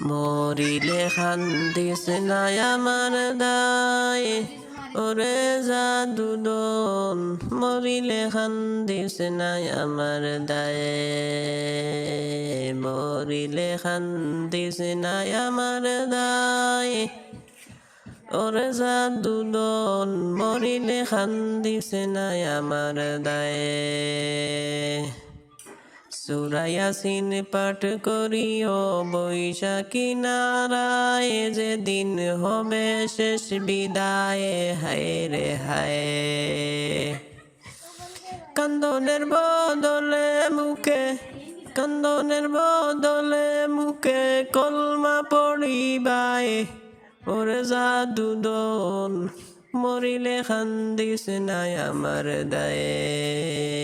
মরিলে খান্দিস নাই আমার দায়। ওরে জাদুদন মরিলে খান্দিস নাই আমার দায়। মরিলে খান্দিস নাই আমার দায়। ওরে জাদুদন মরিলে খান্দিস নাই আমার দায়ে। সুরায়াসিন পাঠ করিও, বৈশাখী নারায় যে দিন হবে শেষ বিদায়, হায় রে হায়। কান্দনের বদলে মুখে, কান্দনের বদলে মুখে কলমা পড়িবায়, ওরে জাদুদন মরিলে খান্দিস নাই আমার দায়ে।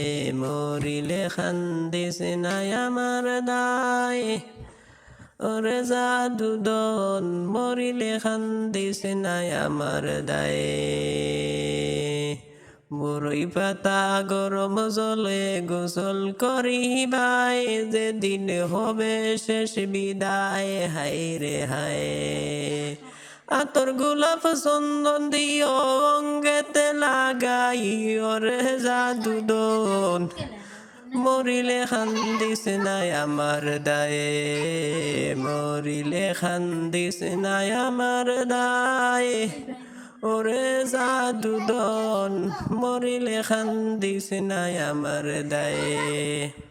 খান্দিস নাই আমার দায়ে। ওরে জাদুদন মরিলে খান্দিস নাই আমার দায়ে। বরই পাতা গরম জলে গোসল করিবাই, যেদিন হবে শেষ বিদায়, হায় রে হায়। আতর গোলাপ চন্দন দিও, অঙ্গেতে লাগাই ওরে জাদুদন মরিলে খান্দিস নাই আমার দায়ে, মরিলে খান্দিস নাই আমার দায়ে। ওরে জাদুদন মরিলে খান্দিস নাই আমার দায়ে।